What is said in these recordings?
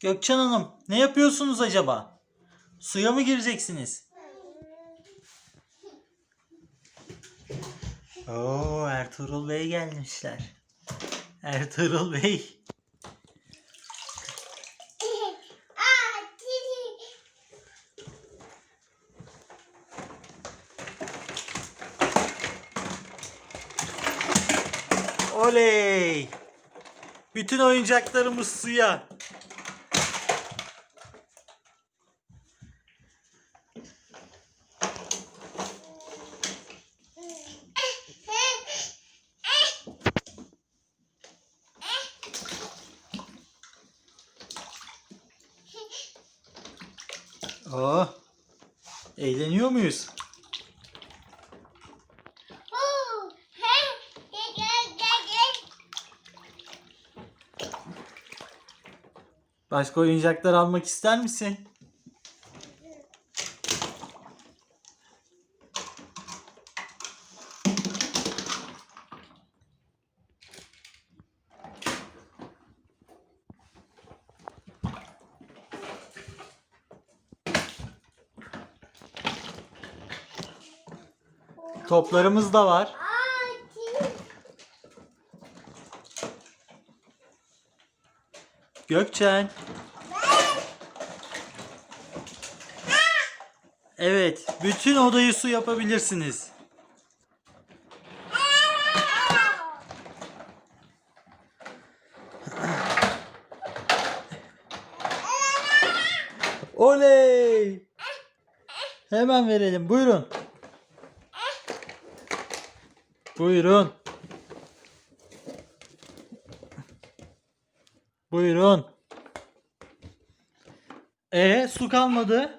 Gökçen Hanım ne yapıyorsunuz acaba? Suya mı gireceksiniz? Oo Ertuğrul Bey gelmişler. Ertuğrul Bey. Oley! Bütün oyuncaklarımız suya. Oh. Eğleniyor muyuz? Başka oyuncaklar almak ister misin? Toplarımız da var. Gökçen. Evet, bütün odayı su yapabilirsiniz. Oley! Hemen verelim. Buyurun. Buyurun. Buyurun. E su kalmadı.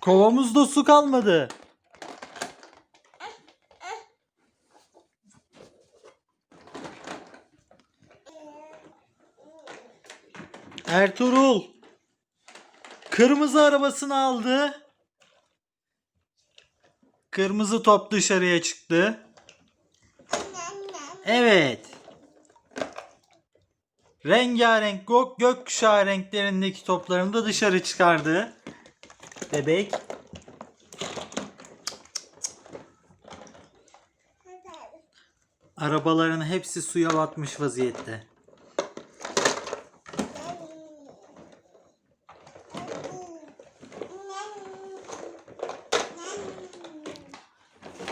Kovamızda su kalmadı. Ertuğrul kırmızı arabasını aldı. Kırmızı top dışarıya çıktı. Evet. Rengarenk gök gökkuşağı renklerindeki toplarını da dışarı çıkardı. Bebek. Arabaların hepsi suya batmış vaziyette.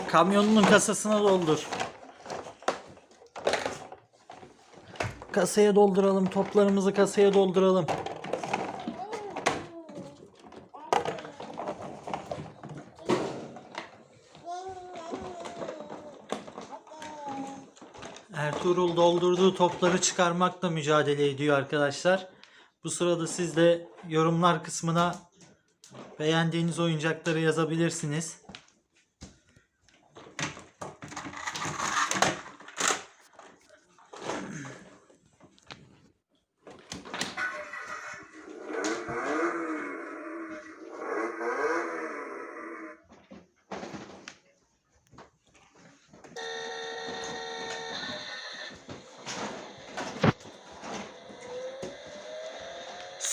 Kamyonunun kasasına doldur. Kasaya dolduralım. Toplarımızı kasaya dolduralım. Ertuğrul doldurduğu topları çıkarmakla mücadele ediyor arkadaşlar. Bu sırada siz de yorumlar kısmına beğendiğiniz oyuncakları yazabilirsiniz.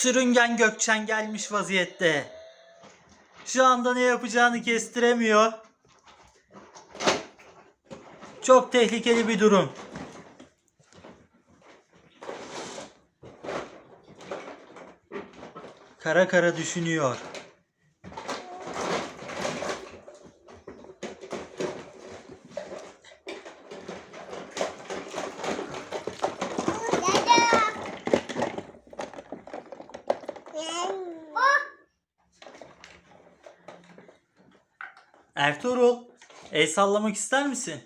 Sürüngen Gökçen gelmiş vaziyette. Şu anda ne yapacağını kestiremiyor. Çok tehlikeli bir durum. Kara kara düşünüyor. Ertuğrul, el sallamak ister misin?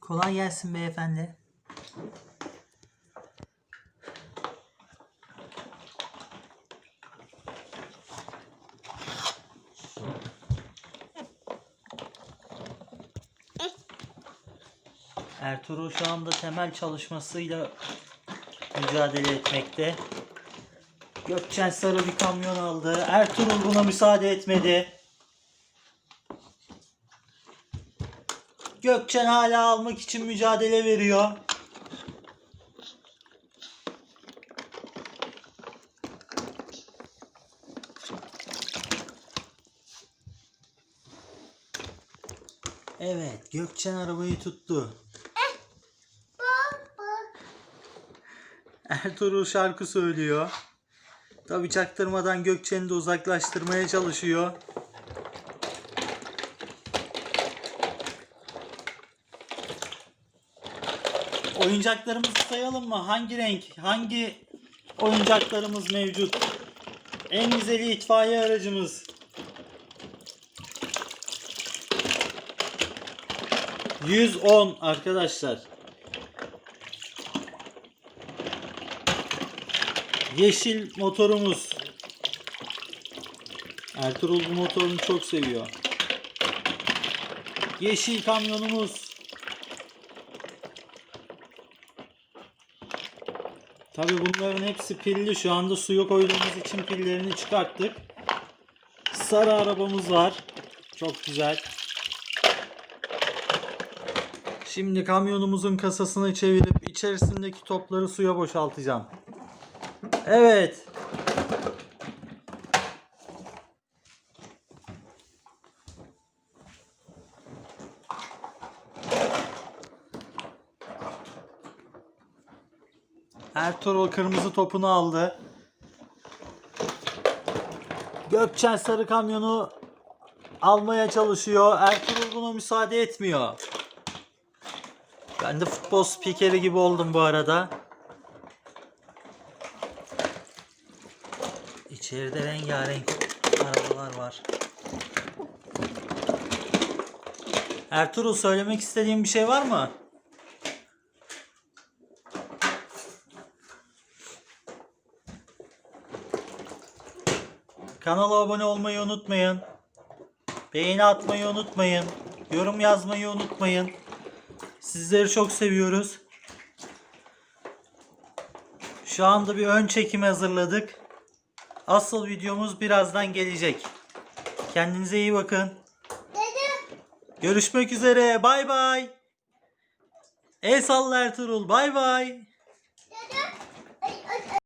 Kolay gelsin beyefendi. Ertuğrul şu anda temel çalışmasıyla mücadele etmekte. Gökçen sarı bir kamyon aldı. Ertuğrul buna müsaade etmedi. Gökçen hala almak için mücadele veriyor. Evet, Gökçen arabayı tuttu. Ertuğrul şarkı söylüyor. Tabi çaktırmadan Gökçen'i de uzaklaştırmaya çalışıyor. Oyuncaklarımızı sayalım mı? Hangi renk, hangi oyuncaklarımız mevcut? En güzeli itfaiye aracımız. ...110 arkadaşlar. Yeşil motorumuz. Ertuğrul bu motorunu çok seviyor. Yeşil kamyonumuz. Tabi bunların hepsi pilli. Şu anda suya koyduğumuz için pillerini çıkarttık. Sarı arabamız var. Çok güzel. Şimdi kamyonumuzun kasasını çevirip içerisindeki topları suya boşaltacağım. Evet. Ertuğrul kırmızı topunu aldı. Gökçen sarı kamyonu almaya çalışıyor. Ertuğrul buna müsaade etmiyor. Ben de futbol spikeri gibi oldum bu arada. İçeride rengarenk arabalar var. Ertuğrul söylemek istediğin bir şey var mı? Kanala abone olmayı unutmayın. Beğeni atmayı unutmayın. Yorum yazmayı unutmayın. Sizleri çok seviyoruz. Şu anda bir ön çekim hazırladık. Asıl videomuz birazdan gelecek. Kendinize iyi bakın. Dede. Görüşmek üzere. Bay bay. El salla Ertuğrul. Bay bay.